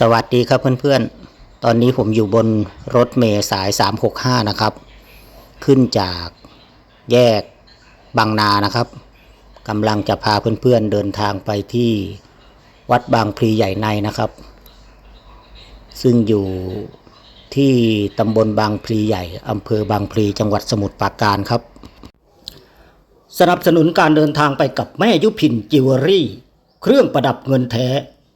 สวัสดีครับเพื่อนๆ ตอนนี้ผมอยู่บนรถเมล์สาย 365 นะครับ ขึ้นจากแยกบางนานะครับกำลังจะพาเพื่อนๆเดินทางไปที่วัดบางพลีใหญ่ในนะครับ ซึ่งอยู่ที่ตำบลบางพลีใหญ่อำเภอบางพลีจังหวัดสมุทรปราการครับ สนับสนุนการเดินทางไปกับแม่ยุพินจิวเวลรี่ เครื่องประดับเงินแท้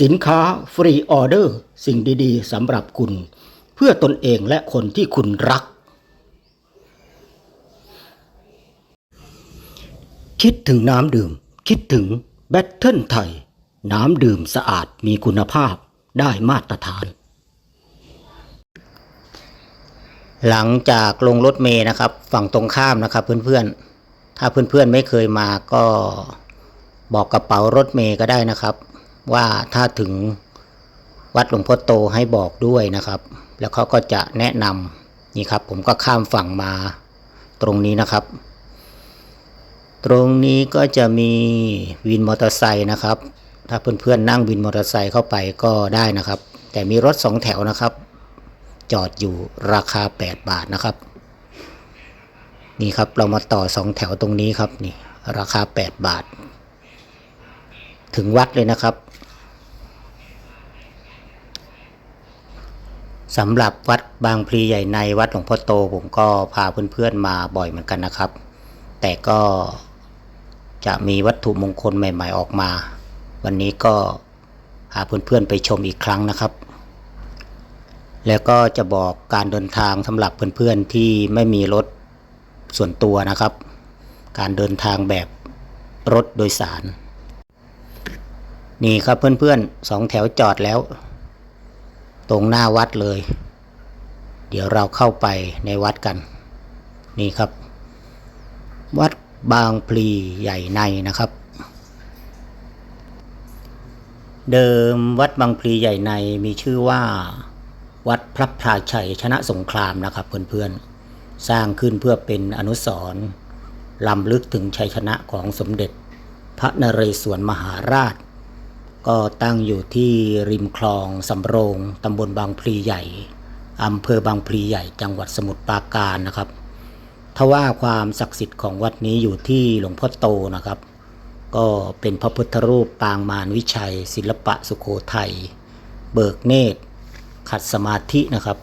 สินค้าฟรีออเดอร์ สิ่งดีๆสำหรับคุณ เพื่อตนเองและคนที่คุณรัก คิดถึงน้ำดื่ม คิดถึงแบตเทิลไทย น้ำดื่มสะอาดมีคุณภาพได้มาตรฐาน หลังจากลงรถเมย์นะครับ ฝั่งตรงข้ามนะครับเพื่อนๆ ถ้าเพื่อนๆไม่เคยมาก็บอกกระเป๋ารถเมย์ก็ได้นะครับ ว่าถ้าถึงวัดหลวงพ่อโตให้บอกด้วยนะครับ แล้วเขาก็จะแนะนำนี่ครับ ผมก็ข้ามฝั่งมาตรงนี้นะครับ ตรงนี้ก็จะมีวินมอเตอร์ไซค์นะครับ ถ้าเพื่อนๆนั่งวินมอเตอร์ไซค์เข้าไปก็ได้นะครับ แต่มีรถสองแถวนะครับ จอดอยู่ราคา 8 บาทนะครับ นี่ครับเรามาต่อสองแถวตรงนี้ครับนี่ราคา 8 บาท ถึงวัดเลยนะครับ สำหรับวัดบางพลีใหญ่ในวัดหลวงพ่อโตผมก็พาเพื่อนๆมาบ่อยเหมือนกันนะครับ แต่ก็จะมีวัตถุมงคลใหม่ ๆ ออกมา วันนี้ก็พาเพื่อนๆไปชมอีกครั้งนะครับ แล้วก็จะบอกการเดินทางสำหรับเพื่อนๆที่ไม่มีรถส่วนตัวนะครับ การเดินทางแบบรถโดยสาร นี่ครับเพื่อนๆสองแถวจอดแล้ว ตรงหน้าวัดเลย เดี๋ยวเราเข้าไปในวัดกัน นี่ครับ วัดบางพลีใหญ่ในนะครับ เดิมวัดบางพลีใหญ่ในมีชื่อว่า วัดพระพราชัยชนะสงครามนะครับเพื่อนๆ สร้างขึ้นเพื่อเป็นอนุสรณ์ลำลึกถึงชัยชนะของสมเด็จ พระนเรศวรมหาราช ก็ตั้งอยู่ที่ริมคลองสำโรงตำบลบางพลีใหญ่อำเภอบางพลีใหญ่จังหวัดสมุทรปราการนะครับทว่าความศักดิ์สิทธิ์ของวัดนี้อยู่ที่หลวงพ่อโตนะครับ ก็เป็นพระพุทธรูปปางมารวิชัย ศิลปะสุโขทัยเบิกเนตร ขัดสมาธินะครับ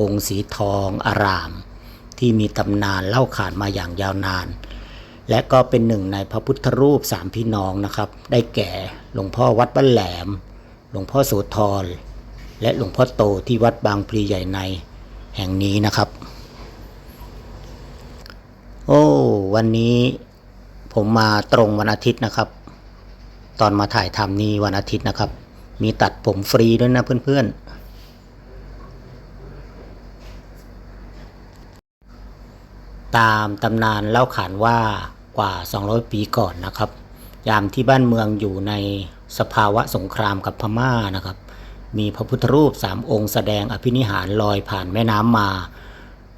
องค์สีทองอาราม ที่มีตำนานเล่าขานมาอย่างยาวนาน และก็เป็นหนึ่งในพระพุทธรูปสามพี่น้องนะครับ ได้แก่หลวงพ่อวัดบ้านแหลม หลวงพ่อโสธร และหลวงพ่อโตที่วัดบางพลีใหญ่ในแห่งนี้นะครับ โอ้ วันนี้ผมมาตรงวันอาทิตย์นะครับ ตอนมาถ่ายทำนี่วันอาทิตย์นะครับ มีตัดผมฟรีด้วยนะเพื่อนๆตามตำนานเล่าขานว่า กว่า 200 ปีก่อนนะครับ ยามที่บ้านเมืองอยู่ในสภาวะสงครามกับพม่านะครับ มีพระพุทธรูปสามองค์แสดงอภินิหารลอยผ่านแม่น้ำมา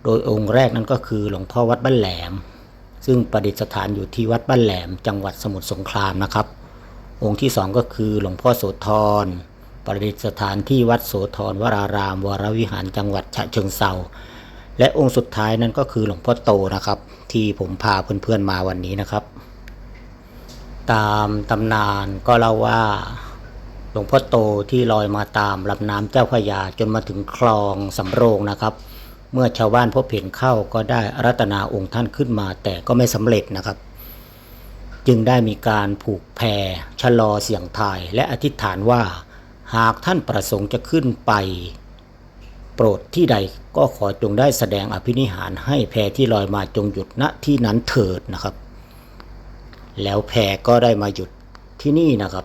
โดยองค์แรกนั้นก็คือหลวงพ่อวัดบ้านแหลม ซึ่งประดิษฐานอยู่ที่วัดบ้านแหลม จังหวัดสมุทรสงครามนะครับ องค์ที่สองก็คือหลวงพ่อโสธรประดิษฐานที่วัดโสธรวราราม วรวิหารจังหวัดฉะเชิงเซา และองค์สุดท้ายนั้นก็คือหลวงพ่อโตนะครับ ที่ผมพาเพื่อนๆมาวันนี้นะครับ ตามตำนานก็เล่าว่าหลวงพ่อโตที่ลอยมาตามลำน้ำเจ้าพระยาจนมาถึงคลองสำโรงนะครับ เมื่อชาวบ้านพบเห็นเข้าก็ได้อารัตนาองค์ท่านขึ้นมา แต่ก็ไม่สำเร็จนะครับ จึงได้มีการผูกแพรชะลอเสียงทายและอธิษฐานว่า หากท่านประสงค์จะขึ้นไป โปรดที่ใดก็ขอจงได้แสดงอภินิหารให้แพที่ลอยมาจงหยุดณที่นั้นเถิดนะครับ แล้วแพก็ได้มาหยุดที่นี่นะครับ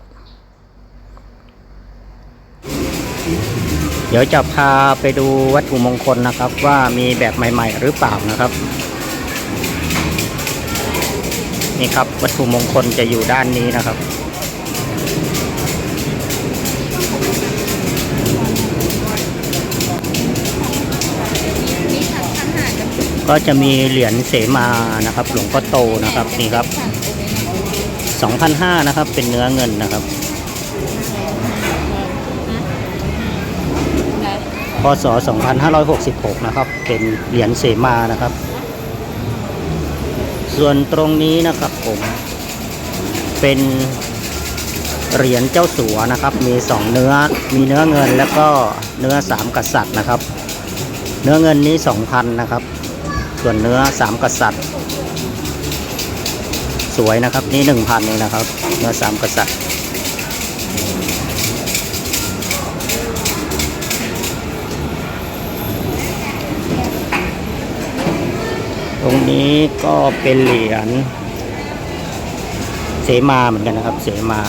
เดี๋ยวจะพาไปดูวัตถุมงคลนะครับว่ามีแบบใหม่ ๆ หรือเปล่านะครับนี่ครับวัตถุมงคลจะอยู่ด้านนี้นะครับ ก็จะมีเหรียญเสมานะครับ หลวงพ่อโตนะครับนี่ครับ2,500นะครับ เป็นเนื้อเงินนะครับ พศ 2566 นะครับ เป็นเหรียญเสมานะครับ ส่วนตรงนี้นะครับผมเป็นเหรียญเจ้าสัวนะครับ มีสองเนื้อ มีเนื้อเงินแล้วก็เนื้อสามกษัตริย์นะครับ เนื้อเงินนี้ 2,000 นะครับ ส่วนเนื้อสามกษัตริย์ สวยนะครับนี่1,000เองนะครับ เนื้อสามกษัตริย์ตรงนี้ก็เป็นเหรียญเสมาเหมือนกันนะครับ เสมา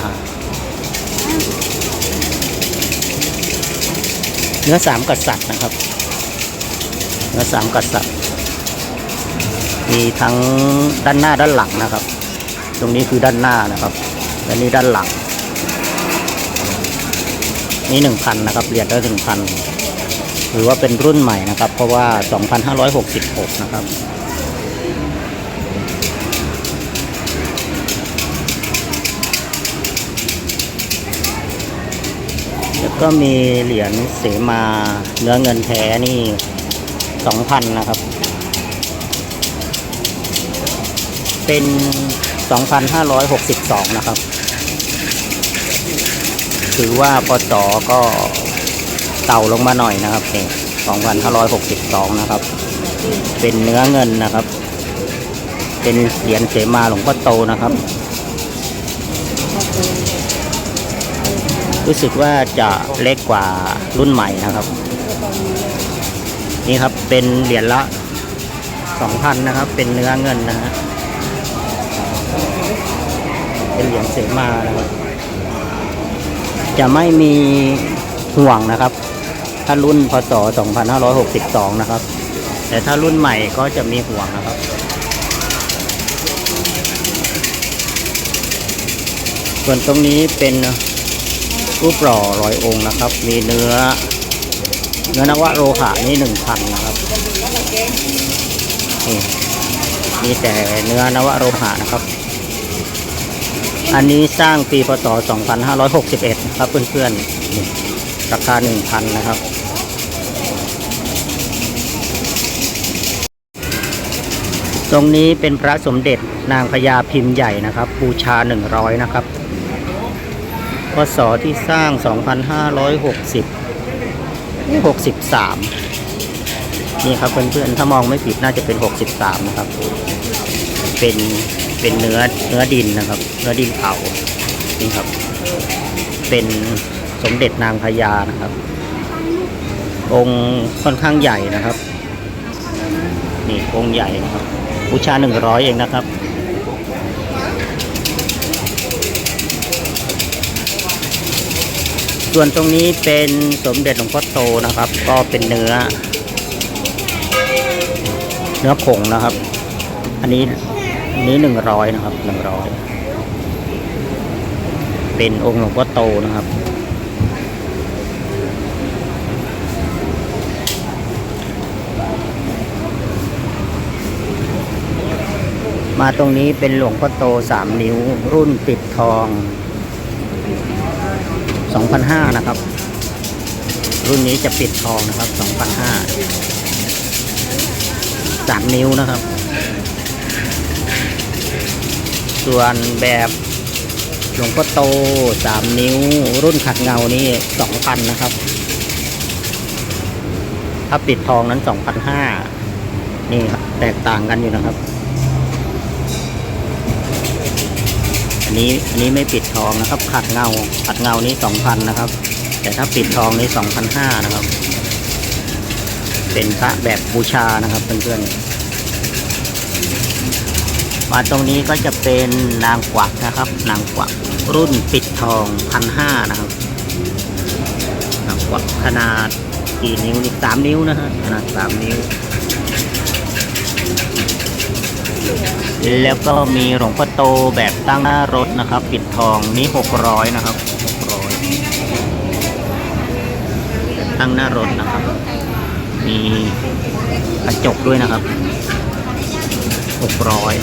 เนื้อสามกษัตริย์นะครับ เนื้อสามกษัตริย์ มีทั้งด้านหน้าด้านหลังนะครับ ตรงนี้คือด้านหน้านะครับ และนี่ด้านหลัง นี่หนึ่งพันนะครับเหรียญละหนึ่งพันหรือว่าเป็นรุ่นใหม่นะครับ เพราะว่า 2566 นะครับแล้วก็มีเหรียญเสมาเนื้อเงินแท้นี่สองพันนะครับ เป็น 2,562 นะครับ ถือว่าปศก็เต่าลงมาหน่อยนะครับนี่2,562 นะครับ เป็นเนื้อเงินนะครับ เป็นเหรียญเสมาหลวงพ่อโตนะครับ รู้สึกว่าจะเล็กกว่ารุ่นใหม่นะครับ นี่ครับเป็นเหรียญละ2,000นะครับ เป็นเนื้อเงินนะฮะ เป็นเหรียญเสมานะครับ จะไม่มีห่วงนะครับ ถ้ารุ่นพศ 2562 นะครับ แต่ถ้ารุ่นใหม่ก็จะมีห่วงนะครับส่วนตรงนี้เป็นรูปหล่อร้อยองค์นะครับ มีเนื้อ เนื้อนวโรหะนี่หนึ่งพันนะครับนี่มีแต่เนื้อนวโรหะนะครับ อันนี้สร้างปีพศ 2561นะครับเพื่อนๆ ราคา 1,000 นะครับ ตรงนี้เป็นพระสมเด็จนางพญาพิมพ์ใหญ่นะครับ บูชา 100 นะครับ พศที่สร้าง 2560 63 นี่ครับเพื่อนๆ ถ้ามองไม่ผิดน่าจะเป็น 63 นะครับ เป็น เป็นเนื้อเนื้อดินนะครับ เนื้อดินเผานี่ครับ เป็นสมเด็จนางพญานะครับ องค์ค่อนข้างใหญ่นะครับ นี่องค์ใหญ่นะครับบูชาหนึ่งร้อยเองนะครับส่วนตรงนี้เป็นสมเด็จหลวงพ่อโตนะครับ ก็เป็นเนื้อ เนื้อผงนะครับ อันนี้ อันนี้หนึ่งร้อยนะครับหนึ่งร้อยเป็นองค์หลวงพ่อโตนะครับ มาตรงนี้เป็นหลวงพ่อโตสามนิ้ว รุ่นปิดทอง2,500นะครับ รุ่นนี้จะปิดทองนะครับ2,500สามนิ้วนะครับ ส่วนแบบหลวงพ่อโตสามนิ้วรุ่นขัดเงานี่สองพันนะครับ ถ้าปิดทองนั้นสองพันห้านี่ครับแตกต่างกันอยู่นะครับ อันนี้อันนี้ไม่ปิดทองนะครับ ขัดเงาขัดเงานี้สองพันนะครับ แต่ถ้าปิดทองนี้สองพันห้านะครับ เป็นพระแบบบูชานะครับเพื่อนๆ มาตรงนี้ก็จะเป็นนางกวักนะครับ นางกวักรุ่นปิดทองพันห้านะครับ นางกวักขนาดกี่นิ้วนี่สามนิ้วนะฮะขนาดสามนิ้ว แล้วก็มีหลวงพ่อโตแบบตั้งหน้ารถนะครับ ปิดทองนี่หกร้อยนะครับหกร้อยตั้งหน้ารถนะครับ มีกระจกด้วยนะครับ หกร้อย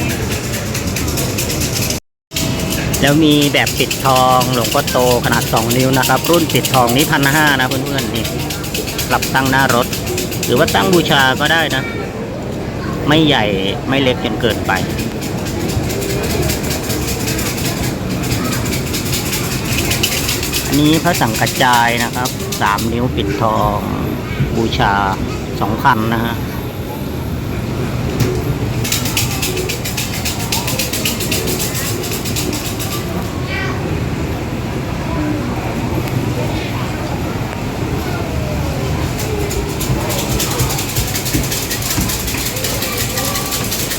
แล้วมีแบบปิดทองหลวงพ่อโตขนาด 2 นิ้วนะครับ รุ่นปิดทองนี้พันห้านะเพื่อนๆนี่ปรับตั้งหน้ารถ หรือว่าตั้งบูชาก็ได้นะ ไม่ใหญ่ไม่เล็กจนเกินไปอันนี้พระสังกัจจายนะครับสามนิ้วปิดทองบูชาสองพันนะฮะ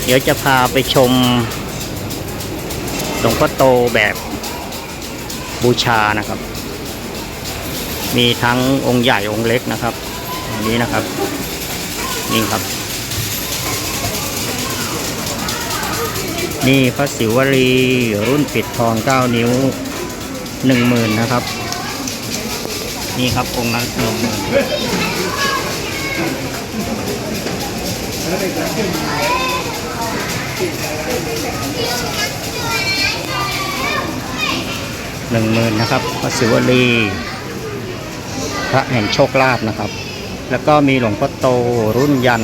เดี๋ยวจะพาไปชมหลวงพ่อโตแบบบูชานะครับ มีทั้งองค์ใหญ่องค์เล็กนะครับอันนี้นะครับ นี่ครับ นี่พระศิวลีรุ่นปิดทอง 9 นิ้ว 10,000 นะครับ นี่ครับองค์นั้นหนึ่งหมื่น หนึ่งหมื่นนะครับพระศิวลี พระแห่งโชคลาภนะครับ แล้วก็มีหลวงพ่อโตรุ่นยัน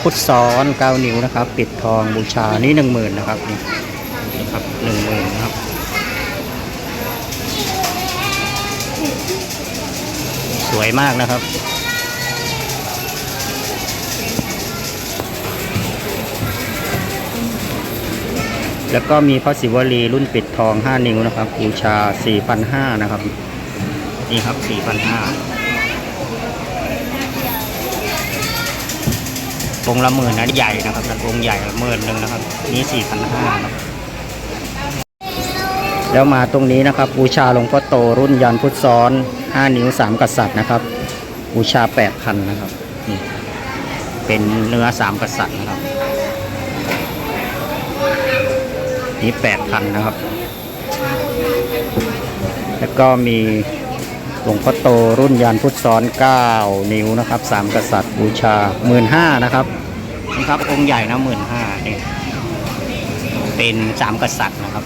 พุทธซ้อนเก้านิ้วนะครับ ปิดทองบูชานี่หนึ่งหมื่นนะครับนี่ครับหนึ่งหมื่นนะครับสวยมากนะครับ แล้วก็มีพระศิวลีรุ่นปิดทอง 5 นิ้วนะครับบูชา 4,500 นะครับ นี่ครับ 4,500องค์ละหมื่นนะใหญ่นะครับแต่องค์ใหญ่หมื่นหนึ่งนะครับ นี่ 4,500ครับแล้วมาตรงนี้นะครับบูชาหลวงพ่อโตรุ่นยันพุทธซ้อน 5 นิ้ว 3 กษัตริย์นะครับบูชา 8,000 นะครับนี่เป็นเนื้อ 3 กษัตริย์นะครับ นี่8,000นนะครับ แล้วก็มีหลวงพ่อโตรุ่นยานพุทธซ้อน9นิ้วนะครับ3กษัตริย์บูชา15,000นะครับนี่ครับองค์ใหญ่นะ15,000นี่เป็น3กษัตริย์นะครับ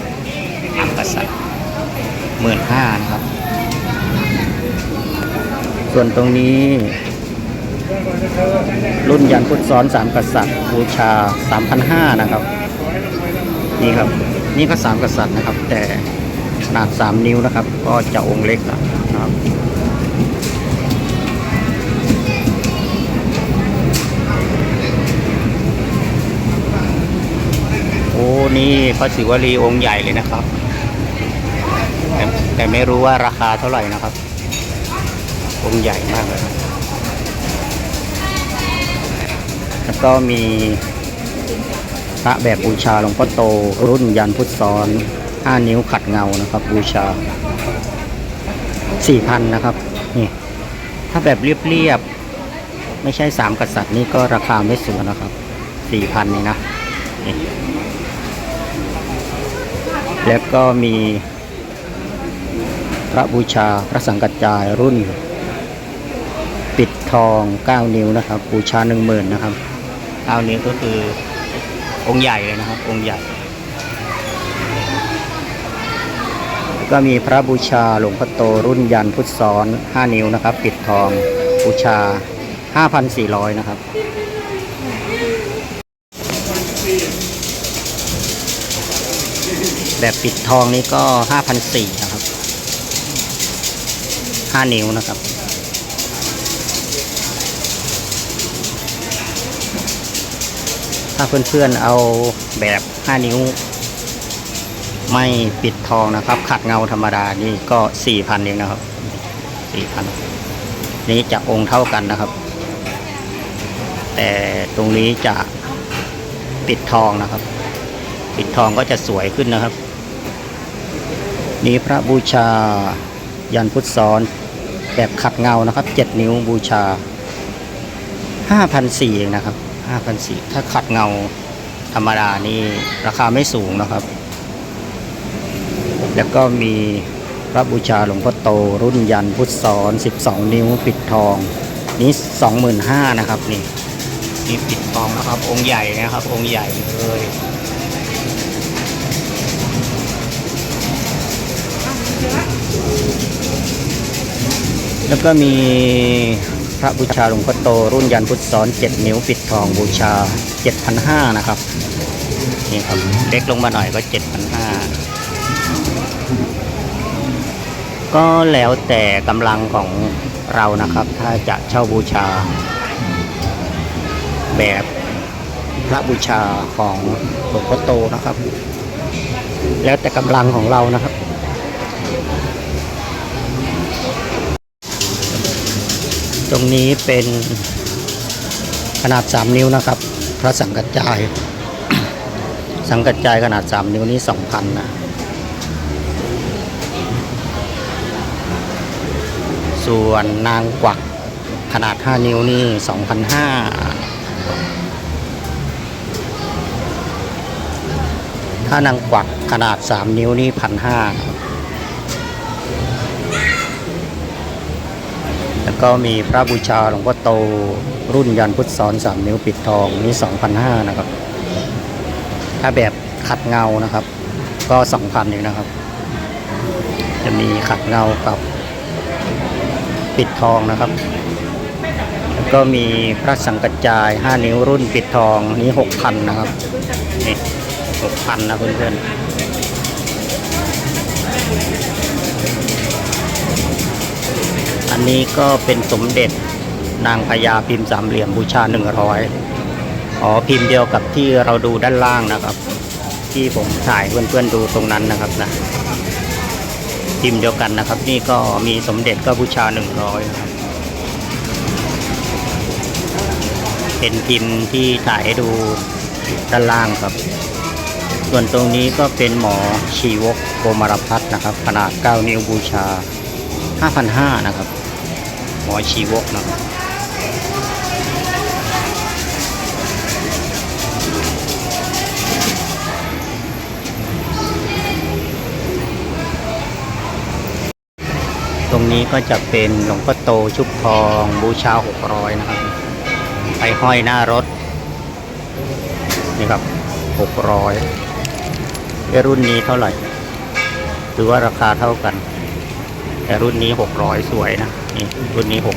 3กษัตริย์15,000นะครับ ส่วนตรงนี้ รุ่นยันพุทธซ้อน3กษัตริย์บูชา3,500นะครับ นี่ครับ นี่ก็สามกษัตริย์นะครับ แต่ขนาดสามนิ้วนะครับ ก็จะองค์เล็กนะครับโอ้นี่พระศิวลีองค์ใหญ่เลยนะครับแต่แต่ไม่รู้ว่าราคาเท่าไหร่นะครับ องค์ใหญ่มากเลยแล้วก็มี พระแบบบูชาหลวงพ่อโต รุ่นยันพุทธซ้อน 5 นิ้วขัดเงานะครับ บูชา 4,000 นะครับนี่ถ้าแบบเรียบๆ ไม่ใช่สามกษัตริย์นี่ก็ราคาไม่สูงนะครับ 4,000นี่นะนี่แล้วก็มีพระบูชาพระสังกัจจายรุ่น ปิดทอง 9 นิ้วนะครับ บูชา 10,000 นะครับ 9 นิ้วก็คือ องค์ใหญ่เลยนะครับ องค์ใหญ่ ก็มีพระบูชาหลวงพ่อโตรุ่นยันพุทธซ้อน 5 นิ้วนะครับ ปิดทองบูชา 5,400 นะครับแบบปิดทองนี้ก็ 5,400 นะครับ 5 นิ้วนะครับาเพื่อนๆเอาแบบ 5 นิ้ว ไม่ปิดทองนะครับ ขัดเงาธรรมดานี่ก็ 4,000เองนะครับ 4,000 นี้จะองค์เท่ากันนะครับ แต่ตรงนี้จะปิดทองนะครับ ปิดทองก็จะสวยขึ้นนะครับ นี้พระบูชายันพุทธซ้อนแบบขัดเงานะครับ 7 นิ้วบูชาห้าพันสี่เองนะครับ ห้าพันสี่ถ้าขัดเงาธรรมดานี่ราคาไม่สูงนะครับ แล้วก็มีพระบูชาหลวงพ่อโต รุ่นยันพุทธสอน 12 นิ้วปิดทอง นี่25,000นะครับนี่นี่ปิดทองนะครับ องค์ใหญ่นะครับ องค์ใหญ่เลยแล้วก็มี ระบูชาหลวงพ่อโตรุ่นยันพุทธสอน 7 นิ้วปิดทองบูชา 7,500 นะครับ นี่ครับเล็กลงมาหน่อยก็ 7,500 ก็แล้วแต่กำลังของเรานะครับ ถ้าจะเช่าบูชา แบบพระบูชาของหลวงพ่อโตนะครับ แล้วแต่กำลังของเรานะครับ ตรงนี้เป็นขนาด 3 นิ้วนะครับ พระสังกัจจาย สังกัจจายขนาด 3 นิ้วนี้ 2,000นะส่วนนางกวักขนาด 5 นิ้วนี่ 2,500ถ้านางกวักขนาด 3 นิ้วนี่ 1,500 แล้วก็มีพระบูชาหลวงพ่อโตรุ่นยันพุทธสอน3นิ้วปิดทองนี่2,500นะครับ ถ้าแบบขัดเงานะครับ ก็2,000เองนะครับ จะมีขัดเงากับปิดทองนะครับ แล้วก็มีพระสังกัจจาย 5 นิ้วรุ่นปิดทองนี้ 6,000 นะครับ นี่ 6,000 นะเพื่อนๆ อันนี้ก็เป็นสมเด็จนางพญาพิมพ์สามเหลี่ยมบูชา 100อ๋อพิมพ์เดียวกับที่เราดูด้านล่างนะครับ ที่ผมถ่ายเพื่อนๆดูตรงนั้นนะครับนะพิมพ์เดียวกันนะครับ นี่ก็มีสมเด็จก็บูชา 100นะครับเป็นพิมพ์ที่ถ่ายให้ดูด้านล่างครับ ส่วนตรงนี้ก็เป็นหมอชีวกโกมารพัฒน์นะครับ ขนาด 9 นิ้วบูชา 5,500นะครับ หมอชีวกนะตรงนี้ก็จะเป็นหลวงพ่อโตชุบทองบูชา600นะครับ ไปห้อยหน้ารถ นี่ครับ600ไอ้รุ่นนี้เท่าไหร่ หรือว่าราคาเท่ากัน แต่รุ่นนี้600สวยนะ นี่ รุ่นนี้600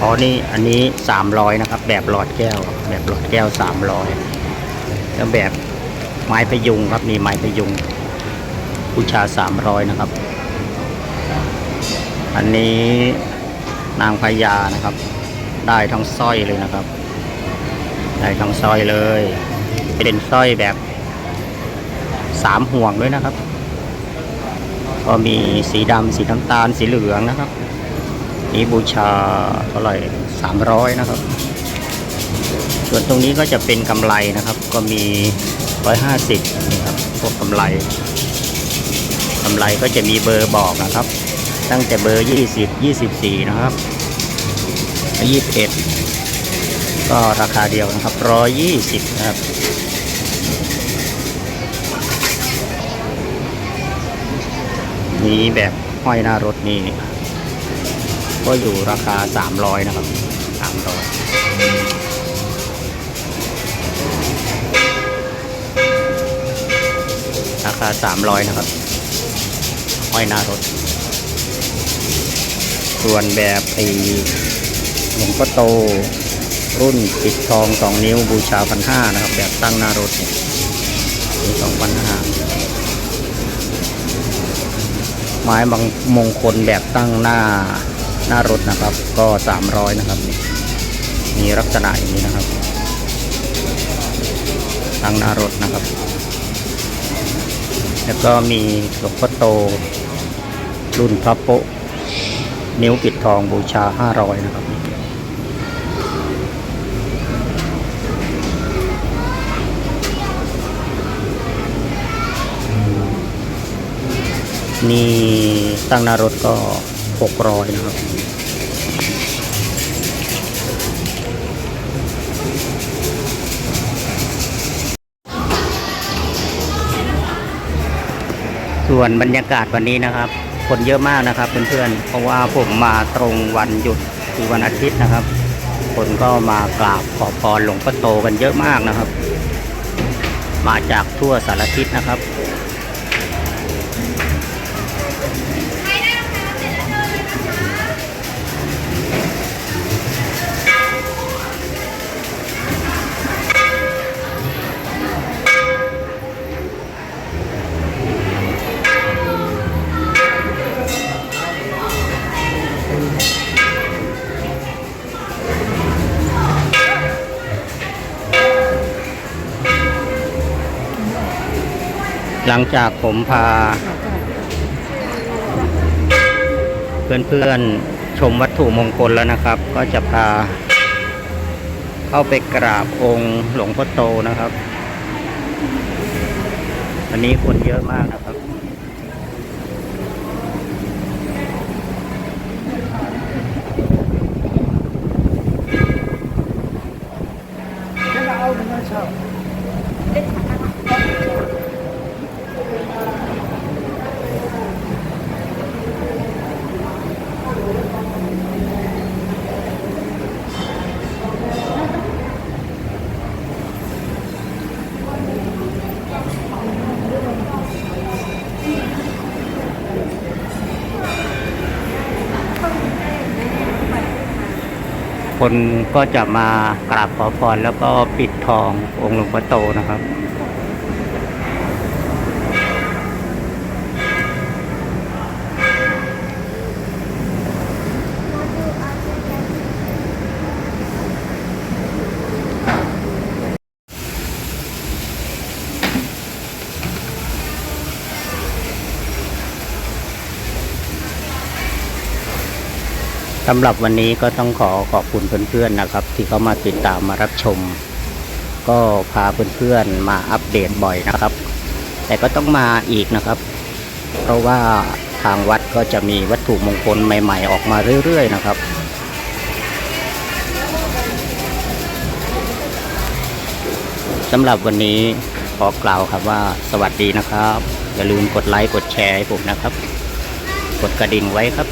อ๋อนี่อันนี้300นะครับ แบบหลอดแก้ว แบบหลอดแก้ว300แล้วแบบไม้พยุงครับนี่ไม้พยุงบูชา300นะครับ อันนี้นางพญานะครับ ได้ทั้งสร้อยเลยนะครับ ได้ทั้งสร้อยเลย เป็นสร้อยแบบ สามห่วงด้วยนะครับ ก็มีสีดำสีน้ำตาลสีเหลืองนะครับ นี้บูชาเท่าไหร่สามร้อยนะครับ ส่วนตรงนี้ก็จะเป็นกำไรนะครับ ก็มีร้อยห้าสิบนี่ครับพวกกำไรกำไรก็จะมีเบอร์บอกนะครับ ตั้งแต่เบอร์20 24นะครับ21ก็ราคาเดียวนะครับ120นะครับ นี้แบบห้อยหน้ารถนี่ ก็อยู่ราคา 300 นะครับ 300ราคา 300 นะครับ ห้อยหน้ารถ ส่วนแบบไอหลวงพ่อโต รุ่นปิดทอง 2 นิ้วบูชาพันห้านะครับ แบบตั้งหน้ารถสองพันห้า ไม้บางมงคลแบบตั้งหน้าหน้ารถนะครับ ก็สามร้อยนะครับ มีลักษณะอย่างนี้นะครับ ตั้งหน้ารถนะครับ แล้วก็มีหลวงพ่อโต รุ่นพระโปะนิ้วปิดทองบูชา 500 นะครับ นี่ตั้งหน้ารถก็ 600 นะครับ ส่วนบรรยากาศวันนี้นะครับ คนเยอะมากนะครับเพื่อนๆ เพราะว่าผมมาตรงวันหยุดคือวันอาทิตย์นะครับ คนก็มากราบขอพรหลวงพ่อโตกันเยอะมากนะครับ มาจากทั่วสารทิศนะครับ หลังจากผมพา เพื่อนๆชมวัตถุมงคลแล้วนะครับ ก็จะพา เข้าไปกราบองค์หลวงพ่อโตนะครับวันนี้คนเยอะมากนะครับ คนก็จะมากราบขอพรแล้วก็ปิดทององค์หลวงพ่อโตนะครับ สำหรับวันนี้ก็ต้องขอขอบคุณเพื่อนๆนะครับ ที่เขามาติดตามมารับชม ก็พาเพื่อนๆมาอัปเดตบ่อยนะครับ แต่ก็ต้องมาอีกนะครับ เพราะว่าทางวัดก็จะมีวัตถุมงคลใหม่ ๆ ออกมาเรื่อยๆนะครับสำหรับวันนี้ขอกล่าวครับว่าสวัสดีนะครับ อย่าลืมกดไลค์กดแชร์ให้ผมนะครับ กดกระดิ่งไว้ครับ